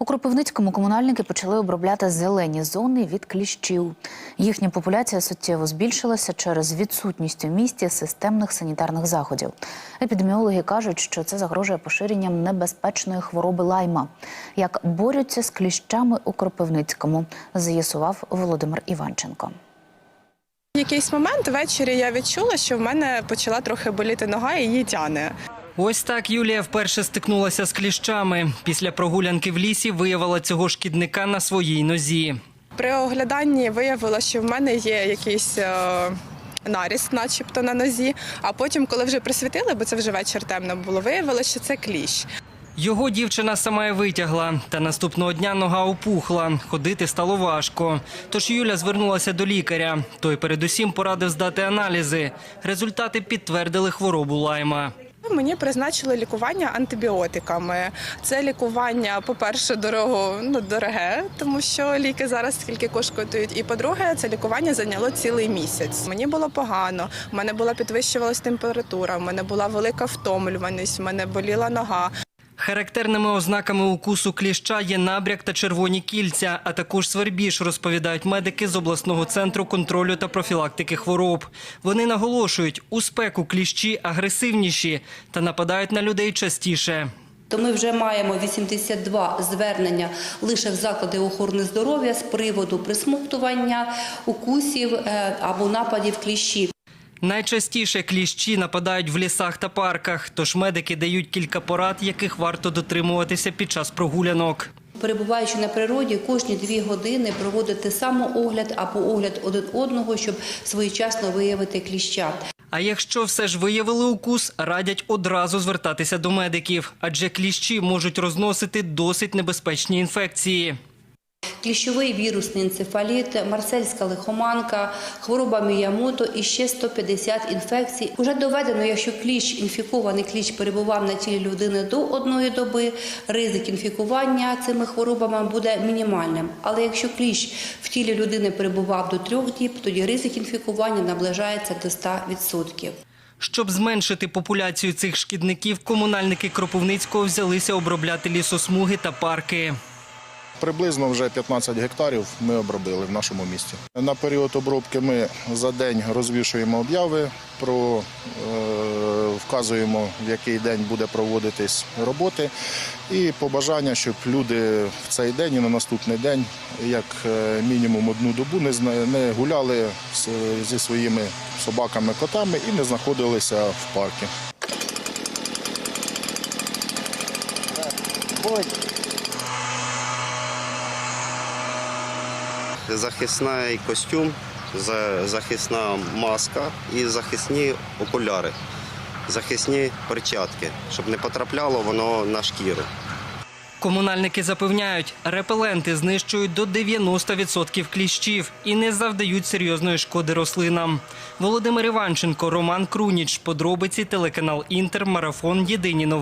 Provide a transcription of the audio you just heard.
У Кропивницькому комунальники почали обробляти зелені зони від кліщів. Їхня популяція суттєво збільшилася через відсутність у місті системних санітарних заходів. Епідеміологи кажуть, що це загрожує поширенням небезпечної хвороби лайма. Як борються з кліщами у Кропивницькому, з'ясував Володимир Іванченко. В якийсь момент ввечері я відчула, що в мене почала трохи боліти нога і її тяне. Ось так Юлія вперше стикнулася з кліщами. Після прогулянки в лісі виявила цього шкідника на своїй нозі. При огляданні виявила, що в мене є якийсь е, наріст, начебто на нозі. А потім, коли вже присвітили, бо це вже вечір темно було, виявилося, що це кліщ. Його дівчина сама й витягла, та наступного дня нога опухла. Ходити стало важко. Тож Юля звернулася до лікаря. Той передусім порадив здати аналізи. Результати підтвердили хворобу лайма. Мені призначили лікування антибіотиками. Це лікування, по-перше, дорого, ну дороге, тому що ліки зараз скільки коштують. І по-друге, це лікування зайняло цілий місяць. Мені було погано. в мене була підвищувалась температура, в мене була велика втомлюваність, в мене боліла нога. Характерними ознаками укусу кліща є набряк та червоні кільця, а також свербіж, розповідають медики з обласного центру контролю та профілактики хвороб. Вони наголошують, у спеку кліщі агресивніші та нападають на людей частіше. То ми вже маємо 82 звернення лише в заклади охорони здоров'я з приводу присмоктування, укусів е, або нападів кліщів. Найчастіше кліщі нападають в лісах та парках, тож медики дають кілька порад, яких варто дотримуватися під час прогулянок. Перебуваючи на природі, кожні дві години проводити самоогляд або огляд один одного, щоб своєчасно виявити кліща. А якщо все ж виявили укус, радять одразу звертатися до медиків, адже кліщі можуть розносити досить небезпечні інфекції. Кліщовий вірусний енцефаліт, марсельська лихоманка, хвороба Міямото і ще 150 інфекцій. Уже доведено, якщо кліщ, інфікований кліщ перебував на тілі людини до одної доби, ризик інфікування цими хворобами буде мінімальним. Але якщо кліщ в тілі людини перебував до трьох діб, тоді ризик інфікування наближається до 100%. Щоб зменшити популяцію цих шкідників, комунальники Кропивницького взялися обробляти лісосмуги та парки. Приблизно вже 15 гектарів ми обробили в нашому місті. На період обробки ми за день розвішуємо обяви, про, е, вказуємо, в який день буде проводитись роботи. І побажання, щоб люди в цей день і на наступний день, як е, мінімум одну добу, не, гуляли зі своїми собаками, котами і не знаходилися в парку. Захисний костюм, захисна маска і захисні окуляри, захисні перчатки, щоб не потрапляло воно на шкіру. Комунальники запевняють, репеленти знищують до 90% кліщів і не завдають серйозної шкоди рослинам. Володимир Іванченко, Роман Круніч. Подробиці телеканал Інтер. Марафон. Єдині новини.